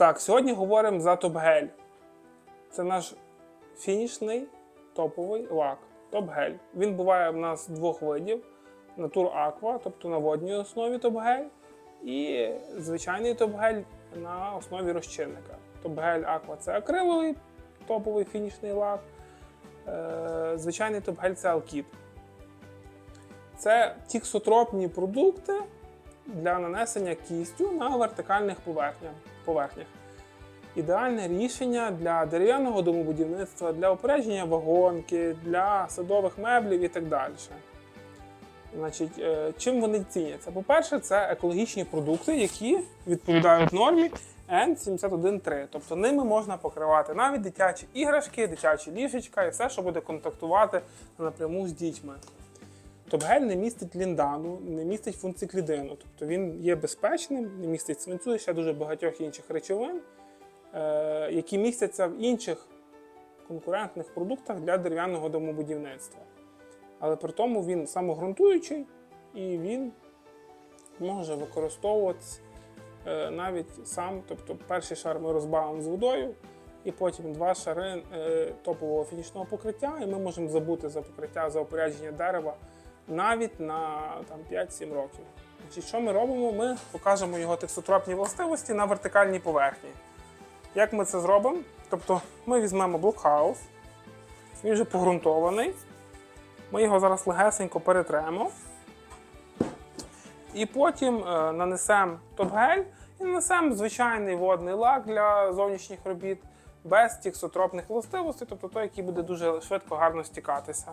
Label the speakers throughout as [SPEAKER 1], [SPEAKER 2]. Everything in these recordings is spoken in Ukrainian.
[SPEAKER 1] Так, сьогодні говоримо за топ-гель. Це наш фінішний топовий лак. Топ-гель. Він буває в нас двох видів: Natur Aqua, тобто на водній основі топ-гель, і звичайний топ-гель на основі розчинника. Топ-гель Aqua це акриловий топовий фінішний лак. Е, Звичайний топ-гель це алкід. Це тіксотропні продукти для нанесення кістю на вертикальних поверхнях. Поверхнях. Ідеальне рішення для дерев'яного домобудівництва, для опередження вагонки, для садових меблів і так далі. Значить, е, чим вони ціняться? По-перше, це екологічні продукти, які відповідають нормі N713. Тобто ними можна покривати навіть дитячі іграшки, дитячі ліжечка і все, що буде контактувати напряму з дітьми. Топгель не містить ліндану, не містить функциклідину. Тобто він є безпечним, не містить свинцю і ще дуже багатьох інших речовин, е, які містяться в інших конкурентних продуктах для дерев'яного домобудівництва. Але при тому він самогрунтуючий і він може використовуватися е, навіть сам. Тобто перший шар ми розбавимо з водою, і потім два шари е, топового фінішного покриття, і ми можемо забути за покриття за опорядження дерева навіть на там, 5-7 років. Значить, що ми робимо? Ми покажемо його текстотропні властивості на вертикальній поверхні. Як ми це зробимо? Тобто ми візьмемо блокхаус, він вже погрунтований. Ми його зараз легесенько перетремо. І потім е, нанесемо топ-гель і нанесемо звичайний водний лак для зовнішніх робіт без тіксотропних властивостей, тобто той, який буде дуже швидко гарно стікатися.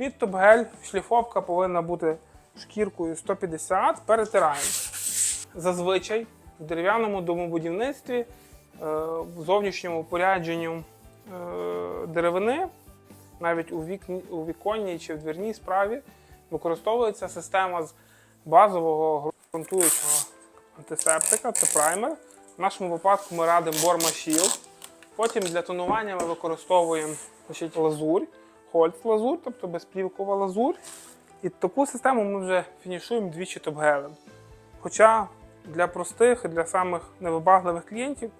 [SPEAKER 1] Під топ-гель шліфовка повинна бути шкіркою 150, перетираємо. Зазвичай в дерев'яному домобудівництві, е, в зовнішньому порядженню е, деревини, навіть у, вікні, у віконній чи в двірній справі, використовується система з базового ґрунтуючого антисептика, це праймер. В нашому випадку ми радимо Shield. Потім для тонування ми використовуємо значить, лазурь, хольц лазурь, тобто безплівкова лазурь. І таку систему ми вже фінішуємо двічі топ-гелем. Хоча для простих і для самих невибагливих клієнтів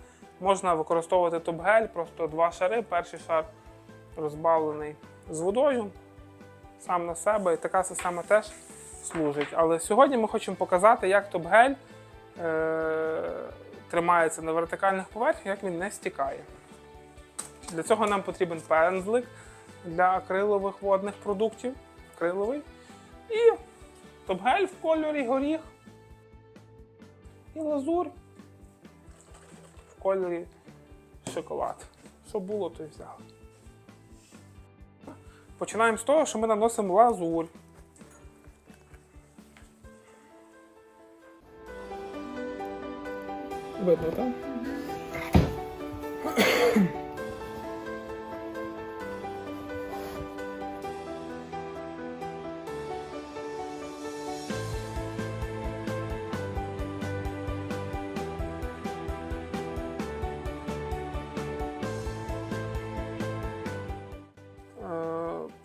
[SPEAKER 1] можна використовувати топ-гель, просто два шари. Перший шар розбавлений з водою, сам на себе, і така система теж служить. Але сьогодні ми хочемо показати, як топ-гель е- тримається на вертикальних поверхнях, як він не стікає. Для цього нам потрібен пензлик для акрилових водних продуктів. Акриловий. І топ-гель в кольорі горіх. І лазур в кольорі шоколад. Що було, то й взяли. Починаємо з того, що ми наносимо лазурь. Видно, так?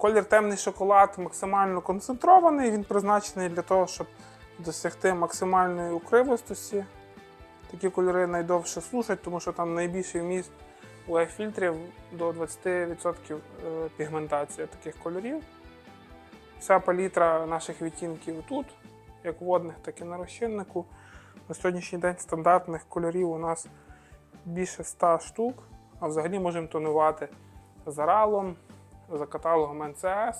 [SPEAKER 1] Колір темний шоколад максимально концентрований. Він призначений для того, щоб досягти максимальної укривистості. Такі кольори найдовше служать, тому що там найбільший вміст у фільтрів до 20% е, пігментація таких кольорів. Вся палітра наших відтінків тут, як водних, так і на розчиннику. На сьогоднішній день стандартних кольорів у нас більше 100 штук, а взагалі можемо тонувати за ралом, за каталогом NCS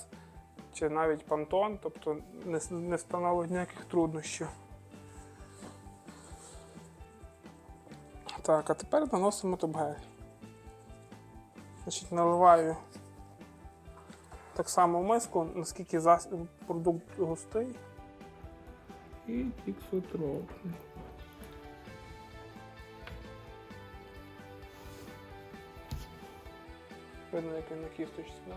[SPEAKER 1] чи навіть Pantone, тобто не, не становить ніяких труднощів. Так, а тепер наносимо топ-гель. Значить, наливаю так само в миску, наскільки зас... продукт густий. І тіксотропний. Видно, як він на кісточці, да?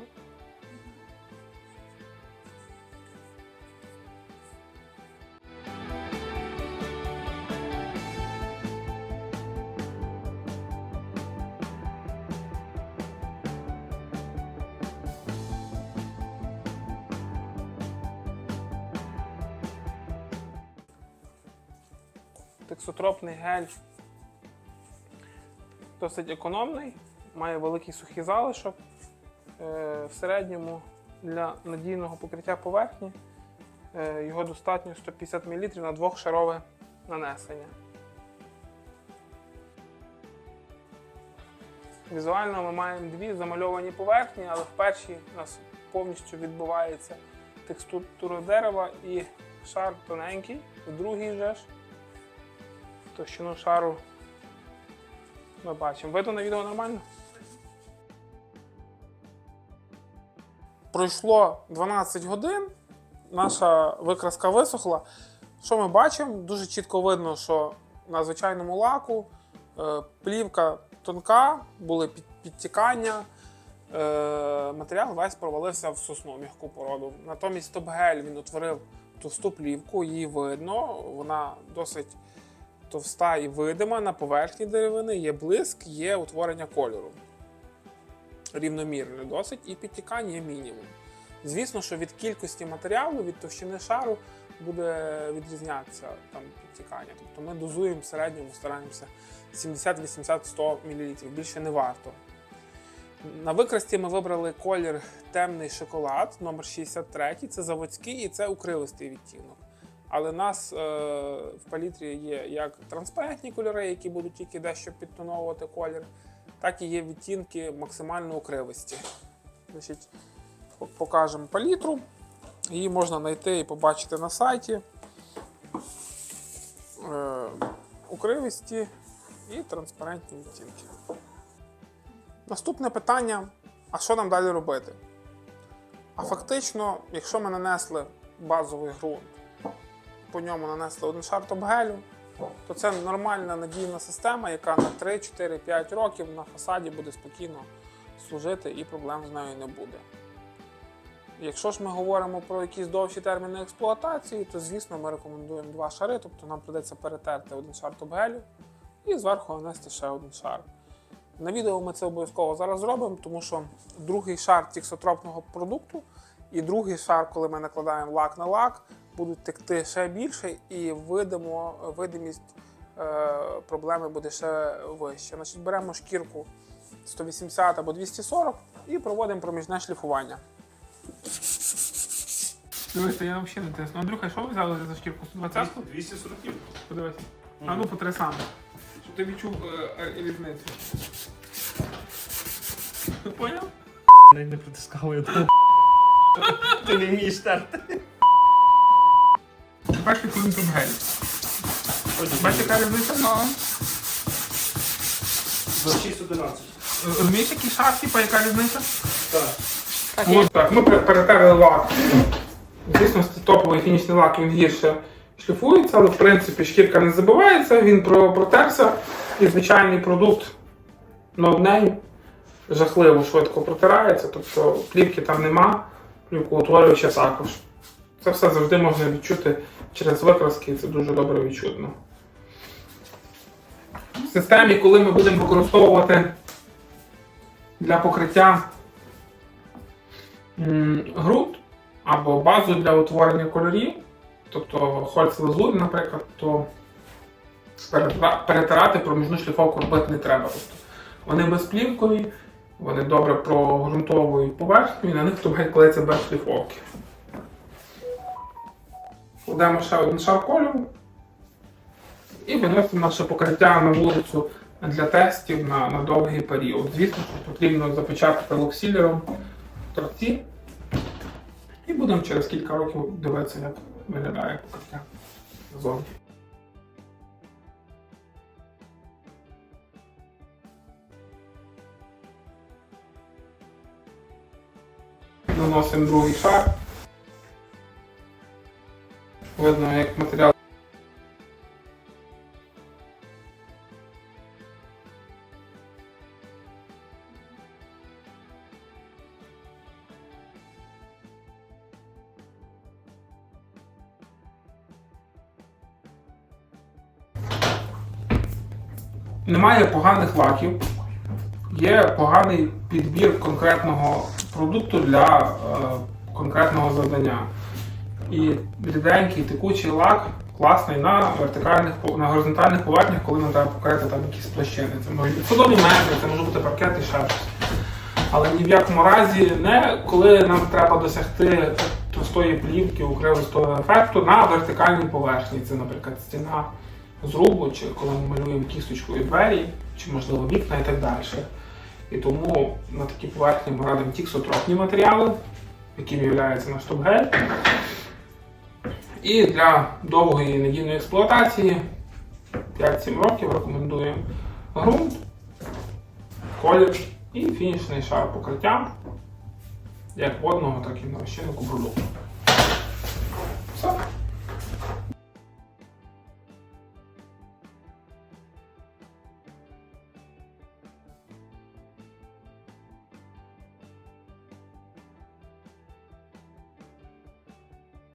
[SPEAKER 1] Тексотропний гель досить економний, має великий сухий залишок. Е, В середньому для надійного покриття поверхні е, його достатньо 150 мл на двохшарове нанесення. Візуально ми маємо дві замальовані поверхні, але в першій у нас повністю відбувається текстура дерева і шар тоненький, в другій же ж товщину шару ми бачимо. Видно на відео нормально? Пройшло 12 годин, наша викраска висохла. Що ми бачимо? Дуже чітко видно, що на звичайному лаку е, плівка тонка, були підтікання. Е, матеріал весь провалився в сосну м'яку породу. Натомість топ-гель він утворив товсту плівку, її видно, вона досить товста і видима на поверхні деревини, є блиск, є утворення кольору. Рівномірне досить, і підтікання мінімум. Звісно, що від кількості матеріалу, від товщини шару буде відрізнятися там підтікання. Тобто ми дозуємо в середньому, стараємося 70, 80, 100 мл, більше не варто. На викрасті ми вибрали колір темний шоколад, номер 63, це заводський і це укривистий відтінок. Але в нас е, в палітрі є як транспарентні кольори, які будуть тільки дещо підтоновувати колір, так і є відтінки максимально укривості. Значить, покажемо палітру. Її можна знайти і побачити на сайті. Е, укривисті і транспарентні відтінки. Наступне питання: а що нам далі робити? А фактично, якщо ми нанесли базовий ґрунт, по ньому нанесли один шар топ-гелю, то це нормальна надійна система, яка на 3, 4, 5 років на фасаді буде спокійно служити і проблем з нею не буде. Якщо ж ми говоримо про якісь довші терміни експлуатації, то звісно ми рекомендуємо два шари, тобто нам придеться перетерти один шар топ-гелю і зверху нанести ще один шар. На відео ми це обов'язково зараз зробимо, тому що другий шар тіксотропного продукту і другий шар, коли ми накладаємо лак на лак, будуть текти ще більше, і видимо, видимість е, проблеми буде ще вища. Значить, беремо шкірку 180 або 240 і проводимо проміжне шліфування. Дивися, я взагалі не тисну. Андрюха, що ви взяли за шкірку? 120?
[SPEAKER 2] 240
[SPEAKER 1] Подивись. А ну потри сам. Щоб ти відчув е, е, різницю. Поняв?
[SPEAKER 2] Не притискав, я. Ти не вмієш терти.
[SPEAKER 1] Бачите, коли тут гель. Бачите, яка різниця? Ну.
[SPEAKER 2] За 6.11.
[SPEAKER 1] Розумієш, який шар, типа, яка різниця?
[SPEAKER 2] Так.
[SPEAKER 1] Ось так, ми пер- перетерли лак. Звісно, топовий фінішний лак, він гірше шліфується, але в принципі шкірка не забивається, він про- протерся. І звичайний продукт No Name жахливо швидко протирається, тобто плівки там нема, плівкоутворююча також. Це все завжди можна відчути через викраски, і це дуже добре відчутно. В системі, коли ми будемо використовувати для покриття ґрунт або базу для утворення кольорів, тобто хольц-лазурь, наприклад, то перетирати проміжну шліфовку робити не треба. Тобто вони безплівкові, вони добре прогрунтовують поверхню і на них тобто клеїться без шліфовки. Кладемо ще один шар кольору і виносимо наше покриття на вулицю для тестів на, на довгий період. Звісно, що потрібно запечатати локсілером торці. І будемо через кілька років дивитися, як виглядає покриття зовні. Наносимо другий шар. Видно, як матеріал. Немає поганих лаків, є поганий підбір конкретного продукту для е, конкретного завдання. І ріденький текучий лак класний на вертикальних на горизонтальних поверхнях, коли нам треба покрити там якісь площини. Це можуть бути судові метри, це може бути паркет і ще щось. Але ні в якому разі не коли нам треба досягти товстої плівки, укривистого ефекту на вертикальній поверхні. Це, наприклад, стіна зрубу, чи коли ми малюємо кісточкою двері, чи можливо вікна і так далі. І тому на такі поверхні ми радимо тіксотропні матеріали, яким є наш топ-гель. І для довгої надійної експлуатації 5-7 років рекомендуємо ґрунт, колір і фінішний шар покриття як водного, так і на розчиннику продукту.